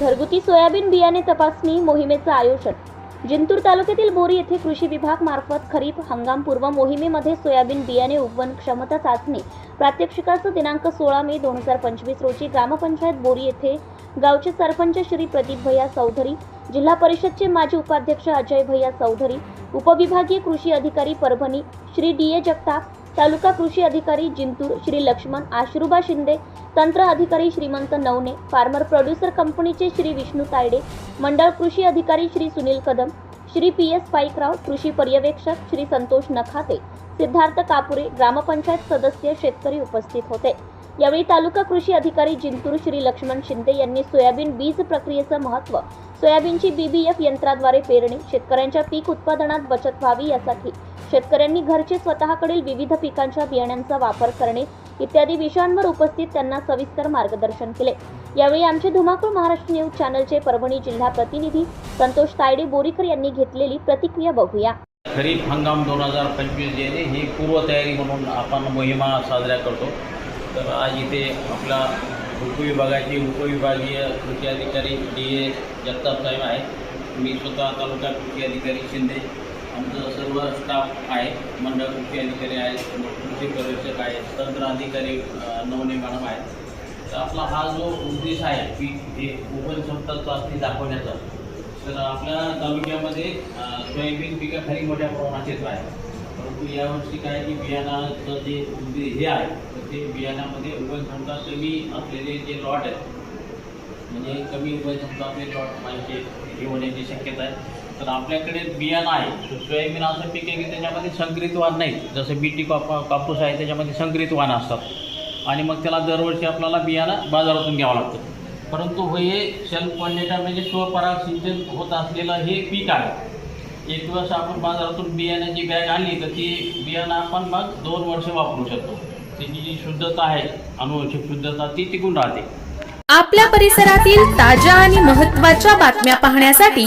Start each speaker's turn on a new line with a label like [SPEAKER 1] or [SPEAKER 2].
[SPEAKER 1] घरगुती सोयाबीन बियाणे तपासणी मोहिमेचं आयोजन. जिंतूर तालुक्यातील बोरी येथे कृषी विभाग मार्फत खरीप हंगामपूर्व मोहिमेमध्ये सोयाबीन बियाणे उगवण क्षमता चाचणी प्रात्यक्षिकाचं दिनांक सोळा मे दोन हजार पंचवीस रोजी ग्रामपंचायत बोरी येथे गावचे सरपंच श्री प्रदीप भैया चौधरी जिल्हा परिषदचे माजी उपाध्यक्ष अजय भैया चौधरी उपविभागीय कृषी अधिकारी परभणी श्री डी ए जगताप तालुका कृषी अधिकारी जिंतूर श्री लक्ष्मण आश्रुबा शिंदे तंत्र अधिकारी श्रीमंत नवने फार्मर प्रोड्युसर कंपनीचे श्री विष्णू तायडे मंडळ कृषी अधिकारी श्री सुनील कदम श्री पी एस पाईकराव कृषी पर्यवेक्षक श्री संतोष नखाते सिद्धार्थ कापुरे ग्रामपंचायत सदस्य शेतकरी उपस्थित होते. यावेळी तालुका कृषी अधिकारी जिंतूर श्री लक्ष्मण शिंदे यांनी सोयाबीन बीज प्रक्रियेचं महत्त्व सोयाबीनची बीबीएफ यंत्राद्वारे पेरणी शेतकऱ्यांच्या पीक उत्पादनात बचत व्हावी यासाठी शेतकऱ्यांनी घरचे स्वतःकडील विविध पिकांच्या बियाण्यांचा वापर करणे इत्यादी विषयांवर उपस्थित त्यांना सविस्तर मार्गदर्शन केले. यावेळी आमचे धुमाकूळ महाराष्ट्र न्यूज चॅनलचे परभणी जिल्हा प्रतिनिधी संतोष तायडे बोरीकर यांनी घेतलेली प्रतिक्रिया बघूया.
[SPEAKER 2] खरीप हंगाम दोन हजार पंचवीस जे आहे ही पूर्वतयारी म्हणून आपण मोहिमा साजऱ्या करतो. तर आज इथे आपला उपविभागाचे उपविभागीय कृषी अधिकारी डी ए जगताप साहेब आहेत. मी स्वतः तालुका कृषी अधिकारी शिंदे. आमचं सर्व स्टाफ आहे. मंडळ मुख्य अधिकारी आहेत कृषी पर्यवेक्षक आहेत तंत्र अधिकारी नवने मॅडम आहेत. तर आपला हा जो उद्देश आहे की हे ओपन क्षमता चाचणी दाखवण्याचा तर आपल्या तालुक्यामध्ये सोयाबीन पिकं खरी मोठ्या प्रमाणात येत आहे परंतु यावर्षी काय की बियाणाचं जे उद्दे- हे आहे तर ते बियाण्यामध्ये उगवण क्षमता कमी असलेले जे लॉट आहेत म्हणजे कमी उगवण क्षमता आपले लॉट माहिती हे होण्याची शक्यता आहे. तर आपल्याकडे बियाणं आहे. सोयाबीन असं पीक आहे की त्याच्यामध्ये संकरित वाण नाही. जसं बीटी काप कापूस आहे त्याच्यामध्ये संकरित वाण असतात. आणि मग त्याला दरवर्षी आपल्याला बियाणं बाजारातून घ्यावं लागतं. परंतु हे सेल्फ पॉलिनेटर म्हणजे स्वपराग सिंचन होत असलेलं हे पीक आहे. एक दिवस आपण बाजारातून बियाण्याची बॅग आणली तर ती बियाणं आपण मग दोन वर्ष वापरू शकतो. त्याची जी शुद्धता आहे अनुवंशिक शुद्धता ती टिकून राहते.
[SPEAKER 3] आपल्या परिसरातील ताज्या आणि महत्त्वाच्या बातम्या पाहण्यासाठी